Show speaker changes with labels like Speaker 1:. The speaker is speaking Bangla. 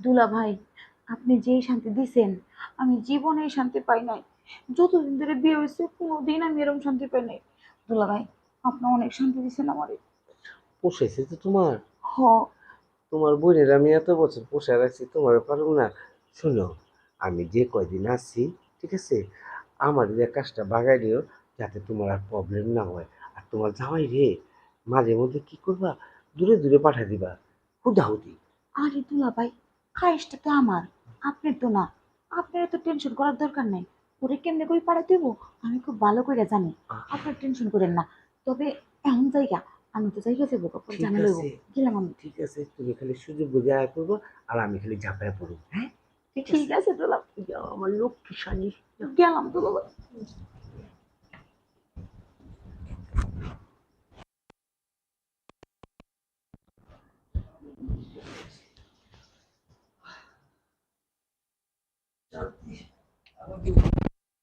Speaker 1: দুলা ভাই আপনি যেই শান্তি দিছেন আমি জীবনে এই শান্তি পাই নাই। যতদিন ধরে বিয়ে হয়েছে কোনোদিন আমি এরকম শান্তি পাই নাই। দুলা ভাই আপনি অনেক শান্তি দিছেন আমারে।
Speaker 2: পোষাইছে তো তোমার?
Speaker 1: হ।
Speaker 2: তোমার বোনের আমি এত বছর পোষায় রাখছি তোমার পারব না। শোনো আমি যে কয়দিন আসছি ঠিক আছে আমার যে কাজটা বাগাই দিও যাতে তোমার আর প্রবলেম না হয়। আর তোমার জামাই রে মাঝে মধ্যে কি করবা? দূরে দূরে পাঠা দিবা। হুদাহুদি।
Speaker 1: আরে দুলা ভাই খাইসটা তো আমার আপনার তো না। আপনার তো টেনশন করার দরকার নাই। ওরে কেমনে করে পাড়া দেবো? আমি খুব ভালো করে জানি। আপনার টেনশন করেন না। তবে এমন জায়গা আমি তো জায়গা যাব কখন
Speaker 2: ঠিক
Speaker 1: জানা লইব
Speaker 2: আছে।
Speaker 1: গেলাম আমি।
Speaker 2: ঠিক আছে তুমি খালি সুযোগ বুঝে আয় করব আর আমি খালি ঝাঁপায় পড়ব হ্যাঁ? ঠিক
Speaker 1: আছে। দুলা
Speaker 2: আমার লক্ষ্মী শালী।
Speaker 1: গেলাম দুলা ভাই
Speaker 2: আমাকে